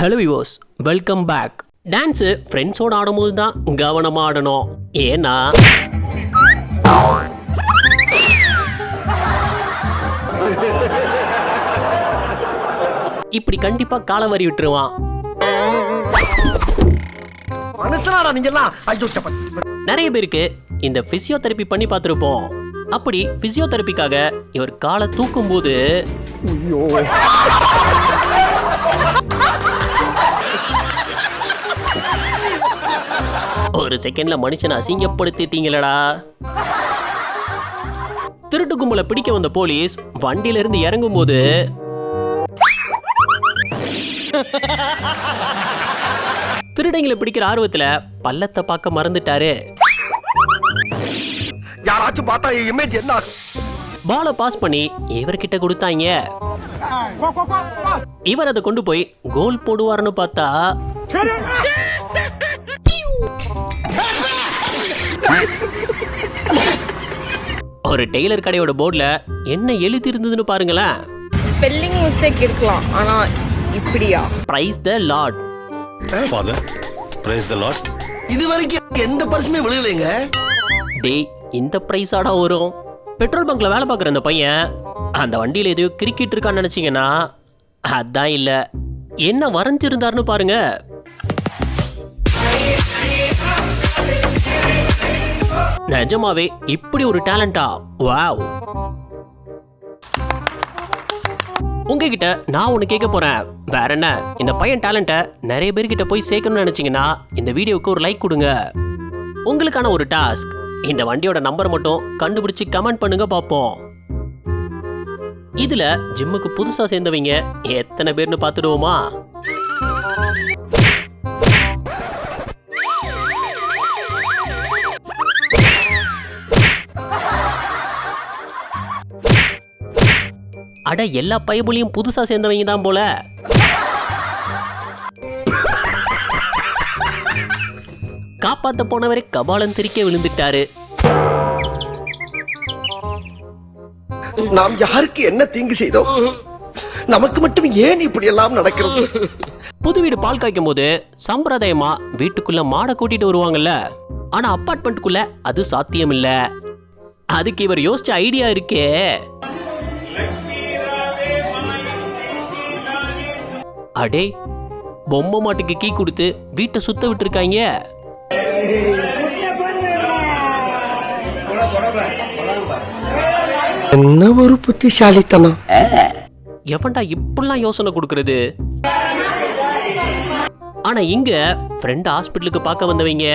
Hello விவோஸ் welcome back dance ஃப்ரெண்ட்ஸோட ஆடும்போது தான் கவனமாக ஆடணும் ஏன்னா இப்படி கண்டிப்பா காலை வரி விட்டுருவான். நிறைய பேருக்கு இந்த பிசியோதெரப்பி பண்ணி பார்த்துருப்போம். அப்படி பிசியோதெரப்பிக்காக இவர் காலை தூக்கும்போது ஒரு செகண்ட்ல மனுஷனை அசிங்கப்படுத்திட்டீங்களடா. திருட்டு கும்பலை பிடிக்க வந்த போலீஸ் வண்டியில இருந்து இறங்கும் போது திருடங்களை பிடிக்கிற ஆர்வத்துல பள்ளத்தை பார்க்க மறந்துட்டாரு. யாராச்சும் பார்த்தா இமேஜ் என்ன? பாலை பாஸ் பண்ணி இவர்கிட்ட கொடுத்தாங்க. இவர் அதை கொண்டு போய் கோல் போடுவார்னு பார்த்தா ஒரு டெய்லர் கடையோட போர்டுல என்ன எழுதி இருந்ததுன்னு பாருங்களேன். ஸ்பெல்லிங் மிஸ்டேக் இருக்கலாம் ஆனா இப்படியா? Praise the lord Father, praise the Lord. இது வரைக்கும் எந்த பரிசுமே விழுகலைங்க. டேய் இந்த பிரைஸாடா வரும். பெட்ரோல் பங்க்ல வேலை பார்க்குற அந்த பையன் அந்த வண்டியில எதையோ கிரிக்கெட் இருக்கான்னு நினைச்சீங்கன்னா அதான் இல்ல. என்ன வரைஞ்சிருந்தாருன்னு பாருங்க. நிஜமாவே இப்படி ஒரு டேலண்டா வாவ் உங்ககிட்ட நான் ஒன்று கேட்க போகிறேன் வேற என்ன? இந்த பையன் டேலண்ட்டை நிறைய பேர்கிட்ட போய் சேர்க்கணும்னு நினச்சிங்கன்னா இந்த வீடியோவுக்கு ஒரு லைக் கொடுங்க. உங்களுக்கான ஒரு டாஸ்க் இந்த வண்டியோட நம்பர் மட்டும் கண்டுபிடிச்சி கமெண்ட் பண்ணுங்க பார்ப்போம். இதில் ஜிம்முக்கு புதுசாக சேர்ந்தவங்க எத்தனை பேர்னு பார்த்துடுவோமா? அட எல்லா பைபிளையும் புதுசா சேர்ந்தவங்க தான் போல. காப்பாத்த போனவரை கபாலம் திரிக்க விழுந்துட்டாரு. நாம் யாருக்கு என்ன தீங்கு செய்தோம்? நமக்கு மட்டும் ஏன் இப்படி எல்லாம் நடக்கிறது? புது வீடு பால் காய்க்கும் போது சம்பிரதாயமா வீட்டுக்குள்ள மாடை கூட்டிட்டு வருவாங்கல்ல. ஆனா அப்பார்ட்மெண்ட்டுக்குள்ள அது சாத்தியம் இல்ல அதுக்கு இவர் யோசிச்ச ஐடியா இருக்கே. அடே பொம்மை மாட்டுக்கு கீ கொடுத்து வீட்டை சுத்த விட்டுருக்காங்க என்ன ஒரு புத்திசாலித்தனம்? எவன்டா இப்படிலாம் யோசனை கொடுக்கறது? ஆனா இங்க ஃப்ரெண்ட் ஹாஸ்பிட்டலுக்கு பார்க்க வந்தவங்க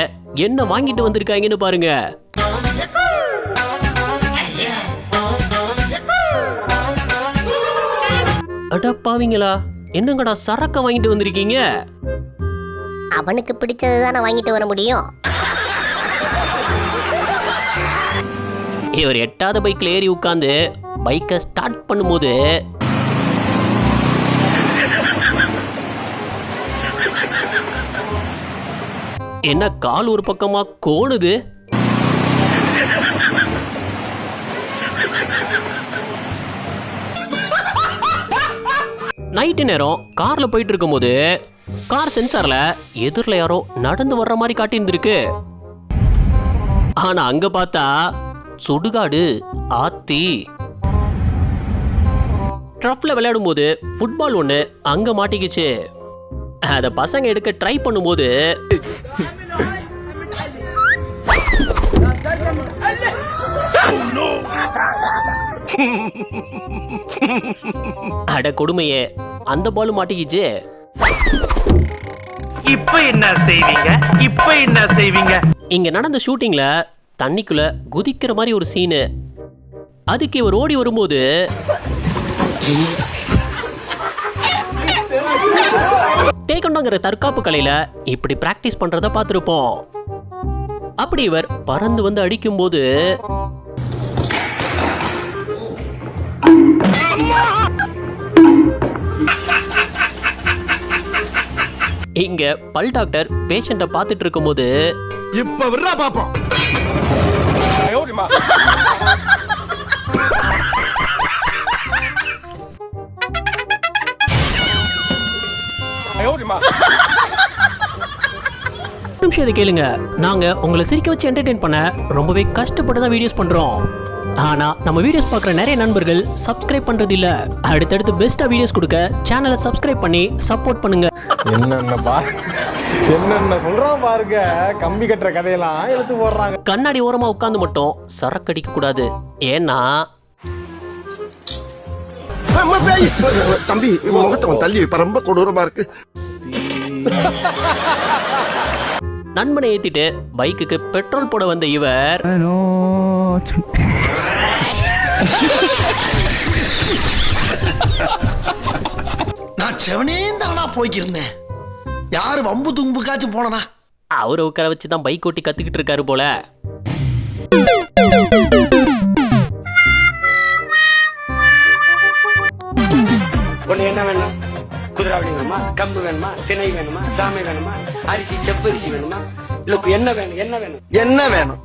என்ன வாங்கிட்டு வந்திருக்காங்கன்னு பாருங்க. அடப்பாவீங்களா. என்னங்கடா சரக்க வாங்கிட்டு வந்திருக்கீங்க? அவனுக்கு பிடிச்சது தானே வாங்கிட்டு வர முடியும். இவர் எட்டாவது பைக்ல ஏறி உட்காந்து பைக்கை ஸ்டார்ட் பண்ணும்போது என்ன கால் ஒரு பக்கமா கோணுது நைட்டு நேரம் காரில் போயிட்டு இருக்கும்போது கார் சென்சாரில் எதிரில் யாரோ நடந்து வர்ற மாதிரி காட்டியிருந்திருக்கு. ஆனால் அங்கே பார்த்தா சுடுகாடு ஆத்தி. ட்ரஃப்ல விளையாடும் போது ஃபுட்பால் ஒன்று அங்கே மாட்டிக்கிச்சு. அதை பசங்க எடுக்க ட்ரை பண்ணும்போது oh, அட கொடுமையே அந்த பால் மாட்டிக்கிச்சு. இப்ப என்ன செய்வீங்க? இப்ப என்ன செய்வீங்க? இங்க நடந்த ஷூட்டிங்ல தண்ணிக்குள்ள குதிக்கிற மாதிரி ஒரு சீனு. அதுக்கு இவர் ஓடி வரும்போது டேக்கண்டோங்கிற தற்காப்பு கலையில இப்படி பிராக்டிஸ் பண்றத பார்த்திருப்போம். அப்படி இவர் பறந்து வந்து அடிக்கும்போது இங்க பல் டாக்டர் பேஷண்ட்டை பார்த்துட்டு இருக்கும்போது இப்ப விடுறா பாப்போம். நிமிஷம் இதை கேளுங்க. நாங்க உங்களை சிரிக்க வச்சு என்டர்டெயின் பண்ண ரொம்பவே கஷ்டப்பட்டு தான் வீடியோஸ் பண்றோம். ஆனா நம்ம வீடியோஸ் பார்க்குற நிறைய நண்பர்கள் சப்ஸ்கிரைப் பண்றது இல்ல அடுத்தடுத்து பெஸ்டா வீடியோஸ் கொடுக்க சேனலை சப்ஸ்கிரைப் பண்ணி சப்போர்ட் பண்ணுங்க. என்னென்ன பா என்னென்ன சொல்றான் பாருங்க. கம்பி கட்டுற கதையெல்லாம் எடுத்து போடுறாங்க. கண்ணாடி ஓரமா உட்காந்து மட்டும் சரக்கடிக்க கூடாது. ஏன்னா. தம்பி முகத்தவன் தள்ளி வைப்ப ரொம்ப கொடூரமா இருக்கு. நண்பனை ஏத்திட்டு பைக்குக்கு பெட்ரோல் போட வந்த இவர். நான் செவனே தானா போய்க்கிருந்தேன். யாரு வம்பு தும்புக்காச்சும் போனனா? அவரை உட்கார வச்சு தான் பைக் ஓட்டி கத்துக்கிட்டு இருக்காரு போல. உனக்கு என்ன வேணும்? குதிராவளி வேணுமா? கம்பு வேணுமா? திணை வேணுமா? சாமை வேணுமா? அரிசி செப்பரிசி வேணுமா? இல்ல என்ன வேணும்? என்ன வேணும்? என்ன வேணும்?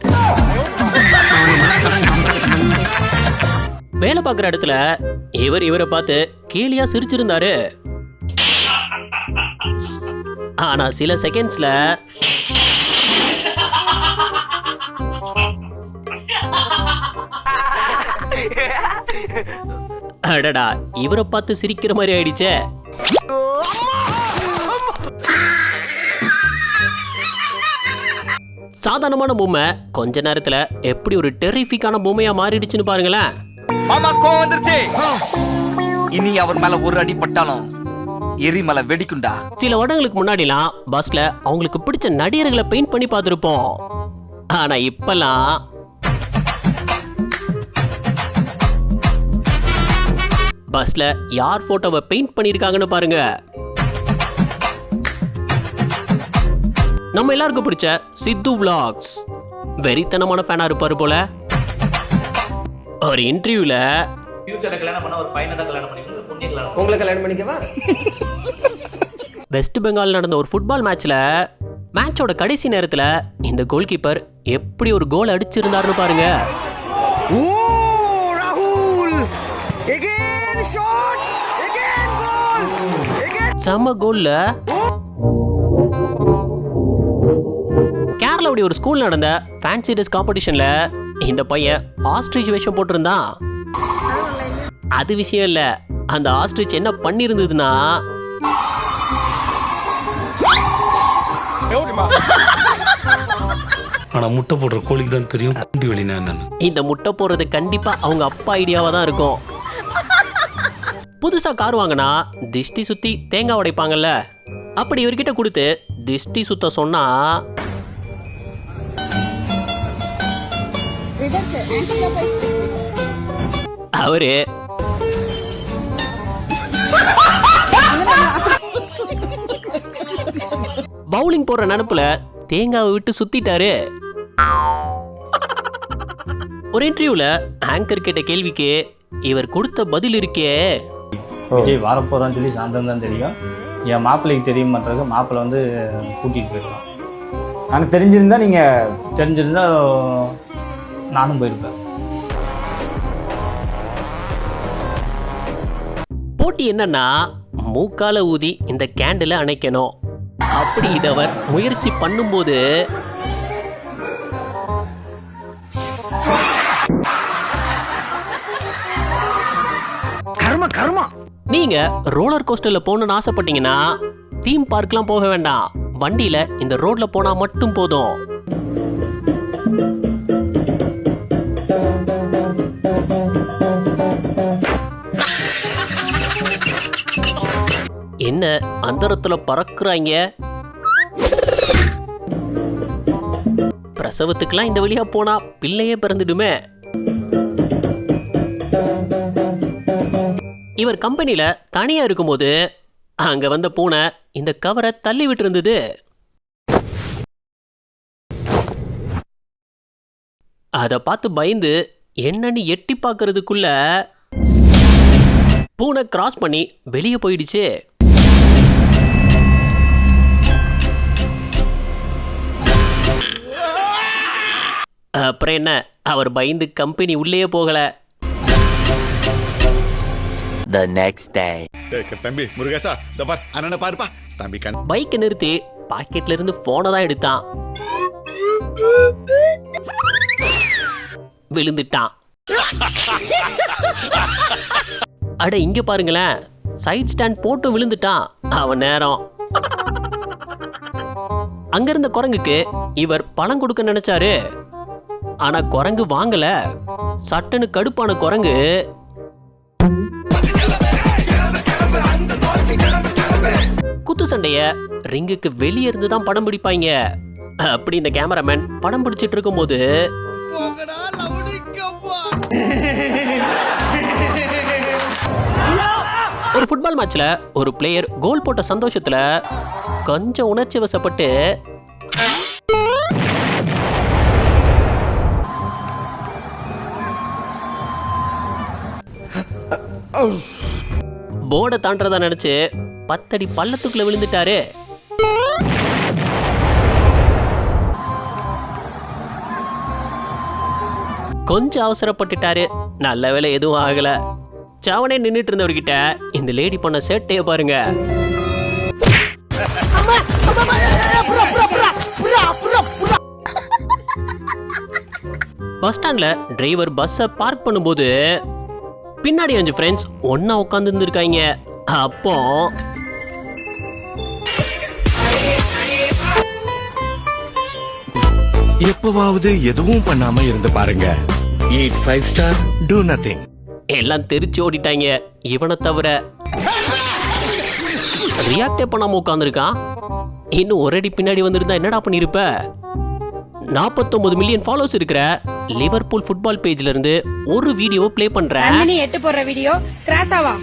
வேலை பார்க்குற இடத்துல இவர் இவரை பார்த்து கேலியா சிரிச்சிருந்தாரு. ஆனா சில செகண்ட்ஸ்ல அடடா இவரை பார்த்து சிரிக்கிற மாதிரி ஆயிடுச்சே. சாதாரணமான பொம்மை கொஞ்ச நேரத்தில் எப்படி ஒரு டெரிஃபிக்கான பொம்மையாக மாறிடுச்சுன்னு பாருங்களேன். மாமா கோவம் வந்துருச்சு. இனி அவர் மேல ஒரு அடி பட்டாலும் எரிமலை வெடிக்குண்டா சில வருடங்களுக்கு முன்னாடிலாம் பஸ்ல அவங்களுக்கு பிடிச்ச நடிகர்களை பெயிண்ட் பண்ணி பார்த்துருப்போம். ஆனா இப்பெல்லாம் பஸ்ல யார் போட்டோவை பெயிண்ட் பண்ணிருக்காங்கன்னு பாருங்க. நம்ம எல்லாருக்கும் பிடிச்ச சித்து vlogs. வெறித்தனமான ஃபேனா இருப்பாரு போல. ஒரு இன்டர்வியூல உங்களை கல்யாணம் பண்ணிக்கவா? வெஸ்ட் பெங்கால் நடந்த ஒரு ஃபுட்பால் மேட்ச்ல மேட்சோட கடைசி நேரத்துல இந்த கோல் கீப்பர் எப்படி ஒரு கோல் அடிச்சிருந்தாருன்னு பாருங்க. ஓ ராகுல்! எகேன் ஷாட் எகேன் கோல் செம கோல்ல கேரளாவுடைய ஒரு ஸ்கூல் நடந்த ஃபேன்சி ட்ரெஸ் காம்படிஷன்ல இந்த பையன் ஆஸ்ட்ரிச் வேஷம் போட்டிருந்தான் அது விஷயம் இல்ல. அந்த ஆஸ்ட்ரிச் என்ன பண்ணியிருந்ததுன்னா ஆனா முட்டை போடுற கோழிக்கு தான் தெரியும் குண்டி வெளினா என்னன்னு. இந்த முட்டை போடுறது கண்டிப்பா அவங்க அப்பா ஐடியாவா தான் இருக்கும். புதுசா கார் வாங்கினா திஷ்டி சுத்தி தேங்காய் உடைப்பாங்கல்ல. அப்படி இவர்கிட்ட கொடுத்து திஷ்டி சுத்த சொன்னா அவரு. பவுலிங் போடுற நினப்புல தேங்காவை விட்டு சுத்திட்டாரு. ஒரு இன்டர்வியூல ஆங்கர் கேட்ட கேள்விக்கு இவர் கொடுத்த பதில் இருக்கே. விஜய் வரப்போறான்னு சொல்லி சாயந்தரம் தான் தெரியும். என் மாப்பிள்ளைக்கு தெரியும் மாட்டிருக்கு மாப்பிள்ளை வந்து கூட்டிகிட்டு போயிடலாம் ஆனால் தெரிஞ்சிருந்தா நீங்கள் தெரிஞ்சிருந்தா நானும் போயிருப்பேன். போட்டி என்னன்னா மூக்கால ஊதி இந்த கேண்டில அணைக்கணும். அப்படி இதை அவர் முயற்சி பண்ணும்போது கர்ம கர்மா. நீங்க ரோலர் கோஸ்டர்ல போகணும்னு ஆசைப்பட்டீங்கன்னா தீம் பார்க்லாம் போக வேண்டாம். வண்டியில இந்த ரோட்ல போனா மட்டும் போதும். என்ன அந்தரத்துல பறக்குறாங்க? பிரசவத்துக்குலாம் இந்த வழியா போனா பிள்ளையே பிறந்துடுமே. இவர் கம்பெனில தனியா இருக்கும்போது அங்க வந்த பூனை இந்த கவரை தள்ளி விட்டு இருந்தது அதை பார்த்து பயந்து என்னன்னு எட்டி பார்க்கறதுக்குள்ள பூனை கிராஸ் பண்ணி வெளியே போயிடுச்சு. அப்புறம் என்ன? அவர் பயந்து கம்பெனி உள்ளேயே போகல. The next day. தம்பி முருகேசா இந்த பார் அண்ணனை பாருப்பா. தம்பி கண் பைக்கை நிறுத்தி பாக்கெட்ல இருந்து போனை தான் எடுத்தான். விழுந்துட்டான். அட இங்க பாருங்களேன். சைட் ஸ்டாண்ட் போட்டு விழுந்துட்டான். அவன் நேரம். அங்க இருந்த குரங்குக்கு இவர் பணம் கொடுக்க நினைச்சாரு. ஆனா குரங்கு வாங்கல. சட்டுன்னு கடுப்பான குரங்கு. குத்து சண்டைய. ரிங்குக்கு வெளியே இருந்து தான் படம் பிடிப்பாங்க அப்படி இந்த கேமராமேன் படம் பிடிச்சிட்டு இருக்கும்போது. ஒரு ஃபுட்பால் மேட்ச்ல ஒரு பிளேயர் கோல் போட்ட சந்தோஷத்துல கொஞ்சம் உணர்ச்சி வசப்பட்டு போர்டை தாண்டறதா நினைச்சு பத்தடி பள்ளத்துக்குள்ள விழுந்துட்டாரு. கொஞ்சம் அவசரப்பட்டுட்டாரு. நல்ல வேலை எதுவும் ஆகல. சவனே நின்னுட்டு இருந்தவர்கிட்ட இந்த லேடி பண்ண சேட்டைய பாருங்க. பஸ் ஸ்டாண்ட்ல டிரைவர் பஸ்ஸை பார்க் பண்ணும்போது பின்னாடி அஞ்சு ஃப்ரெண்ட்ஸ் ஒண்ணா உட்காந்து இருந்திருக்காங்க அப்போ எப்பவாவது எதுவும் பண்ணாம இருந்து பாருங்க. Eight five star to nothing எல்லாம் தெரிச்சு ஓடிட்டாங்க. இவனை தவிர ரியாக்டே பண்ணாம உட்காந்துருக்கான் இன்னும் ஒரு அடி பின்னாடி வந்திருந்தா என்னடா பண்ணிருப்ப? நாற்பத்தொன்பது மில்லியன் ஃபாலோஸ் இருக்கிற லிவர்பூல் ஃபுட்பால் பேஜ்ல இருந்து ஒரு வீடியோ ப்ளே பண்றேன். நந்தினி எட்டு போடுற வீடியோ கிராஸாவா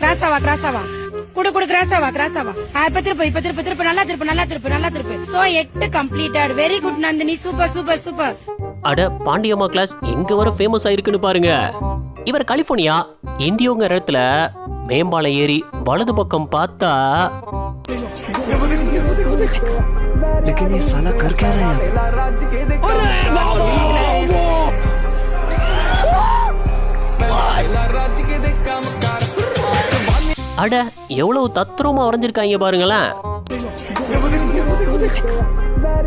கிராஸாவா கிராஸாவா குடு குடு கிராஸாவா கிராஸாவா இப்ப திருப்பு இப்ப திருப்பு திருப்பு நல்லா திருப்பு நல்லா திருப்பு நல்லா திருப்பு. சோ எட்டு completed very good Nandhini. Super super super அட பாண்டியம்மா கிளாஸ் எங்க வர ஃபேமஸ் ஆயிருக்குன்னு பாருங்க. இவர் கலிபோர்னியா இந்தியோங்க இடத்துல மேம்பாலம் ஏறி வலது பக்கம் பார்த்தா लेकिन ये साला कर क्या रहा है அட எவ்வளவு தத்ரூபமா வரைஞ்சிருக்காங்க பாருங்களேன்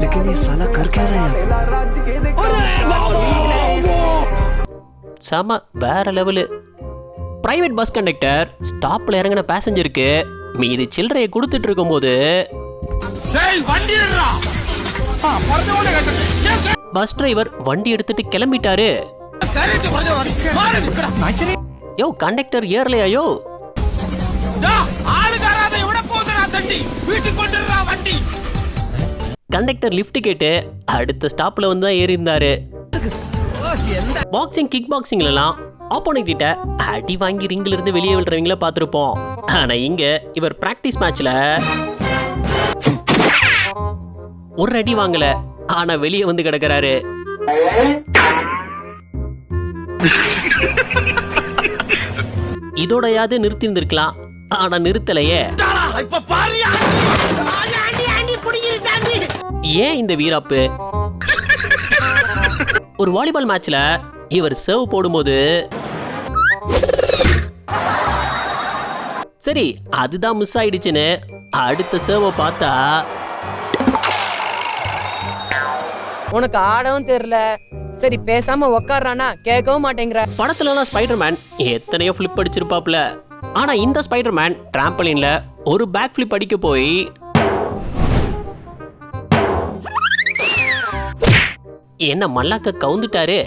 लेकिन ये साला कर क्या रहा है செம வேற லெவலு பிரைவேட் பஸ் கண்டக்டர் ஸ்டாப்ல இறங்கின பேசஞ்சருக்கு மீதி சில்லறையை கொடுத்துட்டு இருக்கும்போது பஸ் டிரைவர் வண்டி எடுத்துட்டு கிளம்பிட்டாரு. யோ கண்டக்டர் ஏறலையாயோ கண்டக்டர் லிஃப்ட் கேட்டு அடுத்த ஸ்டாப்ல வந்து தான் ஏறி இருந்தாரு பாக்ஸிங் கிக் பாக்ஸிங்லலாம் ஆப்போனண்ட் கிட்ட அடி வாங்கி ரிங்ல இருந்து வெளியே விழுறவங்கள பார்த்துருப்போம். ஆனா இங்க இவர் பிராக்டிஸ் மேட்ச்ல ஒரு அடி வாங்கல. ஆனா வெளியே வந்து கிடக்குறாரு. இதோடயாவது நிறுத்தி இருந்திருக்கலாம் ஆனா நிறுத்தலையே. ஏன் இந்த வீராப்பு? ஒரு வாலிபால் மேட்ச்ல இவர் சர்வ் போடும்போது சரி அதுதான் மிஸ் ஆயிடுச்சுன்னு அடுத்த சர்வை பார்த்தா உனக்கு ஆடவும் தெரியல. சரி பேசாம உக்காடுறானா கேட்கவும் மாட்டேங்கிற. படத்துலலாம் ஸ்பைடர்மேன் எத்தனையோ ஃபிளிப் அடிச்சிருப்பாப்ல ஆனா இந்த ஸ்பைடர்மேன் டிராம்பலின்ல ஒரு பேக் ஃபிளிப் அடிக்க போய் என்ன மல்லாக்க கவுந்துட்டாரு?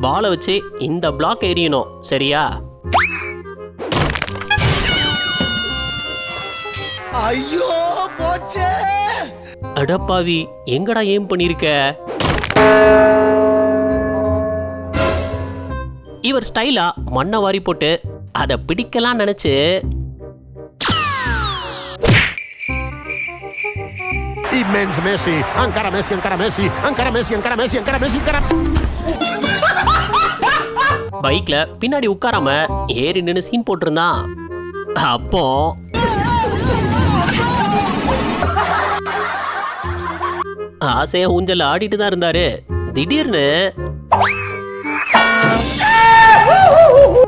பாலை வச்சு இந்த பிளாக் எறியணும் சரியா? ஐயோ போச்சே. அடப்பாவி எங்கடா ஏம் பண்ணிருக்க? இவர் ஸ்டைலா மண்ணை வாரி போட்டு அதை பிடிக்கலாம் நினைச்சு Immens Messi, encara Messi, encara Messi, encara Messi, encara Messi, encara Messi, encara பைக்ல பின்னாடி உட்காராம ஏறி நின்னு சீன் போட்டிருந்தான். அப்போ ஆசையா ஊஞ்சல் ஆடிட்டு தான் இருந்தாரு. திடீர்னு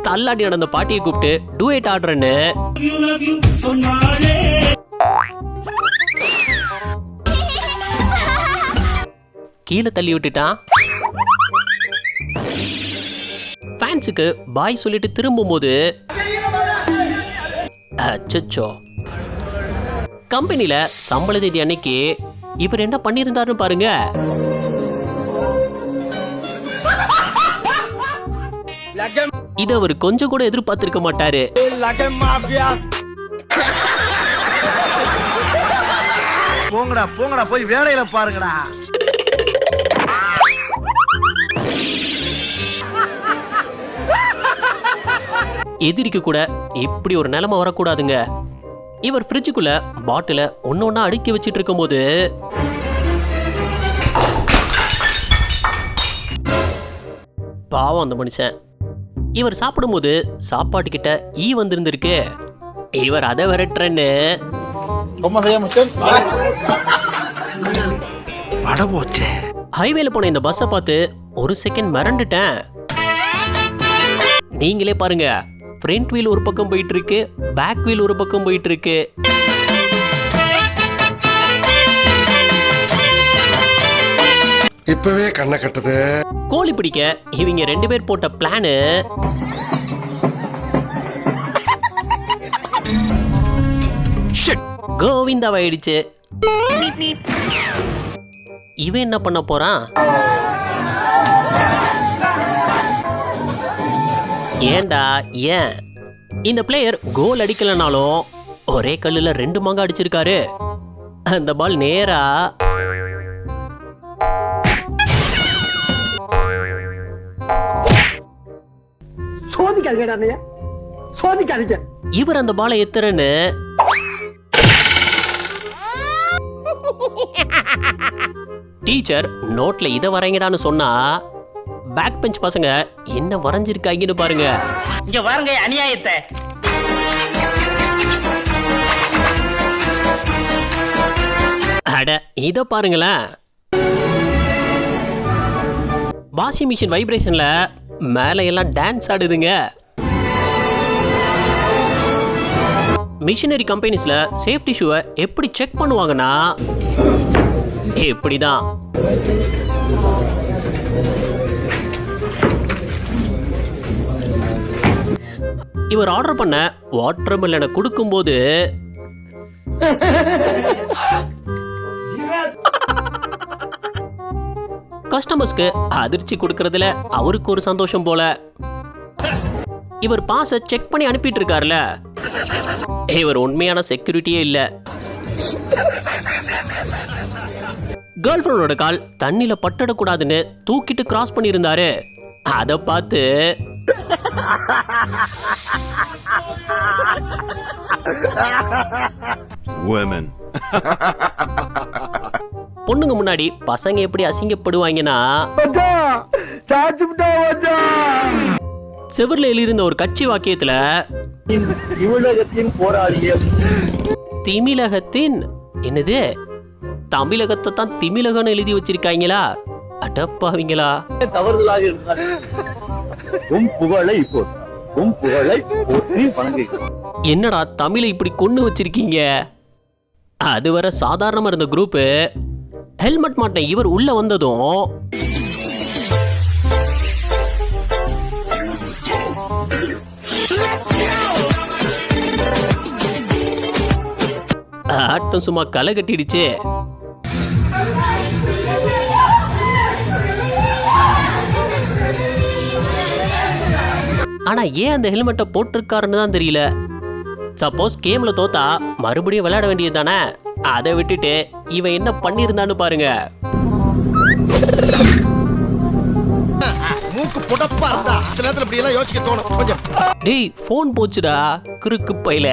தள்ளாடி நடந்த பாட்டியை கூப்பிட்டு டூயட் ஆடுறேன்னு. கீழே தள்ளி விட்டுட்டான். ஃபேன்ஸுக்கு பாய் சொல்லிட்டு திரும்பும்போது அச்சோ கம்பெனில சம்பள தேதி அன்னைக்கு இவர் என்ன பண்ணியிருந்தாருன்னு பாருங்க. இது அவர் கொஞ்சம் கூட எதிர்பார்த்திருக்க மாட்டாரு. போங்கடா போங்கடா போய் வேலையில பாருங்கடா. எதிரிக்கு கூட இப்படி ஒரு நிலைமை வரக்கூடாதுங்க. இவர் ஃப்ரிட்ஜுக்குள்ள பாட்டில ஒன்னொன்னா அடுக்கி வச்சிட்டு இருக்கும்போது பாவம் அந்த மனுஷன். இவர் சாப்பிடும்போது சாப்பாட்டு கிட்ட ஈ வந்திருந்திருக்கு. இவர் அதை விரட்டுறேன்னு. பட போச்சே. ஹைவேல போன இந்த பஸ்ஸை பார்த்து ஒரு செகண்ட் மிரண்டுட்டேன். நீங்களே பாருங்க. ஃப்ரண்ட் வீல் ஒரு பக்கம் போயிட்டு இருக்கு பேக் வீல் ஒரு பக்கம் போயிட்டு இருக்கு இப்பவே கண்ணை கட்டுது. கோழி பிடிக்க இவங்க ரெண்டு பேர் போட்ட பிளானு கோவிந்தாவாயிடுச்சு. இவன் என்ன பண்ண போறான்? ஏன்டா ஏன்? இந்த பிளேயர் கோல் அடிக்கலனாலும் ஒரே கல்லுல ரெண்டு மாங்க அடிச்சிருக்காரு. அந்த பால் நேரா. சோதிக்காதீங்க. இவர் அந்த பாலை எத்துறன்னு டீச்சர் நோட்ல இதை வரைங்கடான்னு சொன்னா பேக் பெஞ்ச் பசங்க என்ன வரைஞ்சிருக்காங்கன்னு பாருங்க. இங்க பாருங்க அநியாயத்தை. அட இத பாருங்களேன். வாஷிங் மிஷின் வைப்ரேஷன்ல மேல எல்லாம் டான்ஸ் ஆடுதுங்க. மிஷினரி கம்பெனிஸ்ல சேஃப்டி ஷூவை எப்படி செக் பண்ணுவாங்கன்னா இப்படிதான். இவர் ஆர்டர் பண்ண வாட்டர் மெலனை கொடுக்கும்போது கஸ்டமர்ஸ்க்கு அதிர்ச்சி கொடுக்கறதுல அவருக்கு ஒரு சந்தோஷம் போல. இவர் பாஸை செக் பண்ணி அனுப்பிட்டு இருக்காருல இவர் உண்மையான செக்யூரிட்டியே இல்ல. கேர்ள் ஃப்ரெண்டோட கால் தண்ணியில பட்டடக்கூடாதுன்னு தூக்கிட்டு கிராஸ் பண்ணியிருந்தாரு. அதை பார்த்து பொண்ணுங்க முன்னாடி பசங்க எப்படி அசிங்கப்படுவாங்கன்னா? செவர்ல எழுதியிருந்த ஒரு கட்சி வாக்கியத்துல தமிழகத்தின் என்னது? தமிழகத்தை தான் திமிழகம்னு எழுதி வச்சிருக்காங்களா? அடப்பாவீங்களா? தவறுதலாக இருந்தார் உன் புகழை இப்போ உன் புகழை போற்றி வணங்குகிறோம். என்னடா தமிழை இப்படி கொண்டு வச்சிருக்கீங்க? அதுவரை சாதாரணமா இருந்த குரூப்பு ஹெல்மெட் மாட்டேன் இவர் உள்ள வந்ததும். ஆட்டம் சும்மா களை கட்டிடுச்சு. ஆனா ஏன் அந்த ஹெல்மெட்டை போட்டிருக்காருன்னு தான் தெரியல. சப்போஸ் கேம்ல தோத்தா மறுபடியும் விளையாட வேண்டியது தானே? அதை விட்டுட்டு இவன் என்ன பண்ணியிருந்தான்னு பாருங்க. மூக்கு புடப்பா இருந்தா. சில நேரத்துல இப்படி எல்லாம் யோசிக்க தோணும். கொஞ்சம். டேய் ஃபோன் போச்சுடா. குறுக்கு பையில.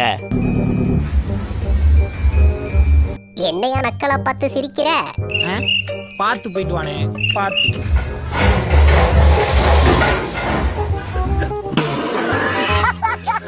என்னையா நக்கலா பார்த்து சிரிக்கிற? பார்த்து போயிட்டு வானே. பார்த்து.